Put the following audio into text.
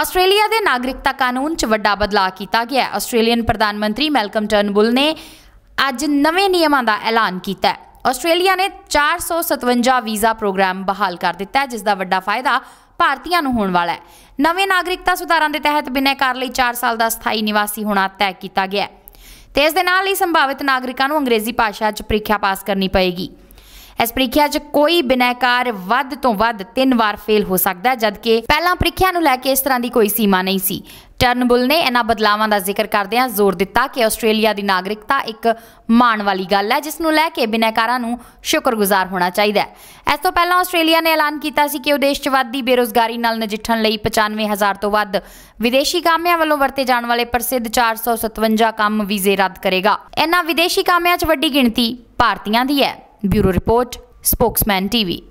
Australia ਦੇ ਨਾਗਰਿਕਤਾ ਕਾਨੂੰਨ 'ਚ ਵੱਡਾ ਬਦਲਾਅ ਕੀਤਾ ਗਿਆ ਹੈ। ਆਸਟ੍ਰੇਲੀਅਨ ਪ੍ਰਧਾਨ ਮੰਤਰੀ ਮੈਲਕਮ ਟਰਨਬੁਲ ਨੇ ਅੱਜ ਨਵੇਂ ਨਿਯਮਾਂ ਦਾ ਐਲਾਨ ਕੀਤਾ ਹੈ। ਆਸਟ੍ਰੇਲੀਆ ਨੇ 457 ਵੀਜ਼ਾ ਪ੍ਰੋਗਰਾਮ ਬਹਾਲ ਕਰ ਦਿੱਤਾ ਹੈ, ਜਿਸ ਦਾ ਵੱਡਾ ਫਾਇਦਾ ਭਾਰਤੀਆਂ ਨੂੰ ਹੋਣ ਵਾਲਾ ਹੈ। ਨਵੇਂ ਨਾਗਰਿਕਤਾ ਸੁਧਾਰਾਂ ਦੇ ਤਹਿਤ ਬਿਨੈਕਾਰ ਲਈ 4 ਸਾਲ ਦਾ ਸਥਾਈ ਨਿਵਾਸੀ ਹੋਣਾ ਤੈਅ ਕੀਤਾ ਗਿਆ ਹੈ। ਤੇ ਇਸ ਦੇ ਨਾਲ ਹੀ ਸੰਭਾਵਿਤ ਨਾਗਰਿਕਾਂ ਨੂੰ ਅੰਗਰੇਜ਼ੀ ਭਾਸ਼ਾ 'ਚ ਪ੍ਰੀਖਿਆ ਪਾਸ ਕਰਨੀ ਪਏਗੀ। ਇਸ ਪ੍ਰੀਖਿਆ 'ਚ ਕੋਈ ਬਿਨੈਕਾਰ ਵੱਧ ਤੋਂ ਵੱਧ ਤਿੰਨ ਵਾਰ ਫੇਲ ਹੋ ਸਕਦਾ, ਜਦਕਿ ਪਹਿਲਾਂ ਪ੍ਰੀਖਿਆ ਨੂੰ ਲੈ ਕੇ ਇਸ ਤਰ੍ਹਾਂ ਦੀ ਕੋਈ ਸੀਮਾ ਨਹੀਂ ਸੀ। ਟਰਨਬੁਲ ਨੇ ਇਹਨਾਂ ਬਦਲਾਵਾਂ ਦਾ ਜ਼ਿਕਰ ਕਰਦਿਆਂ ਜ਼ੋਰ ਦਿੱਤਾ ਕਿ ਆਸਟ੍ਰੇਲੀਆ ਦੀ ਨਾਗਰਿਕਤਾ ਇੱਕ ਮਾਣ ਵਾਲੀ ਗੱਲ ਹੈ, ਜਿਸ ਨੂੰ ਲੈ ਕੇ ਬਿਨੈਕਾਰਾਂ ਨੂੰ ਸ਼ੁਕਰਗੁਜ਼ਾਰ ਹੋਣਾ ਚਾਹੀਦਾ ਹੈ। ਇਸ ਤੋਂ ਪਹਿਲਾਂ ਆਸਟ੍ਰੇਲੀਆ ਨੇ ਐਲਾਨ ਕੀਤਾ ਸੀ ਕਿ ਉਹ ਦੇਸ਼ 'ਚ ਵੱਧਦੀ ਬੇਰੋਜ਼ਗਾਰੀ ਨਾਲ ਨਜਿੱਠਣ ਲਈ 95000 ਤੋਂ ਵੱਧ ਵਿਦੇਸ਼ੀ ਕਾਮਿਆਂ ਵੱਲੋਂ ਵਰਤੇ ਜਾਣ ਵਾਲੇ ਪ੍ਰਸਿੱਧ 457 ਕੰਮ ਵੀਜ਼ੇ ਰੱਦ ਕਰੇਗਾ। ਇਹਨਾਂ ਵਿਦੇਸ਼ੀ ਕਾਮਿਆਂ 'ਚ ਵੱਡੀ ਗਿਣਤੀ ਭਾਰਤੀਆਂ ਦੀ ਹੈ। Bureau report Spokesman TV.